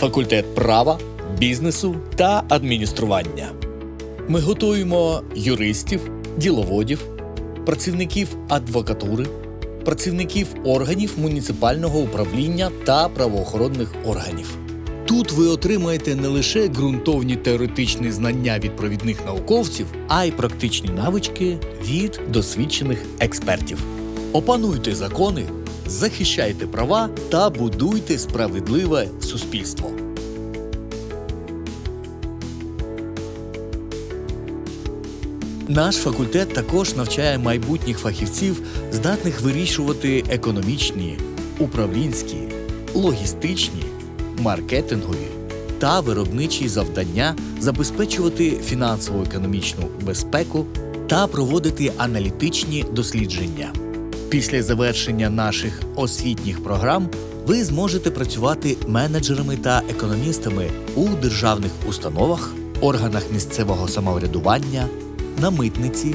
факультет права, бізнесу та адміністрування. Ми готуємо юристів, діловодів, працівників адвокатури, працівників органів муніципального управління та правоохоронних органів. Тут ви отримаєте не лише ґрунтовні теоретичні знання від провідних науковців, а й практичні навички від досвідчених експертів. Опануйте закони, захищайте права та будуйте справедливе суспільство. Наш факультет також навчає майбутніх фахівців, здатних вирішувати економічні, управлінські, логістичні, маркетингові та виробничі завдання, забезпечувати фінансово-економічну безпеку та проводити аналітичні дослідження. Після завершення наших освітніх програм ви зможете працювати менеджерами та економістами у державних установах, органах місцевого самоврядування, на митниці,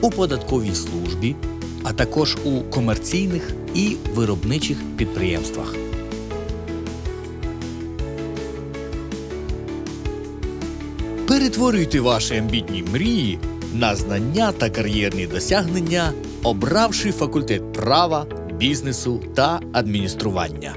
у податковій службі, а також у комерційних і виробничих підприємствах. Перетворюйте ваші амбітні мрії на знання та кар'єрні досягнення, обравши факультет права, бізнесу та адміністрування.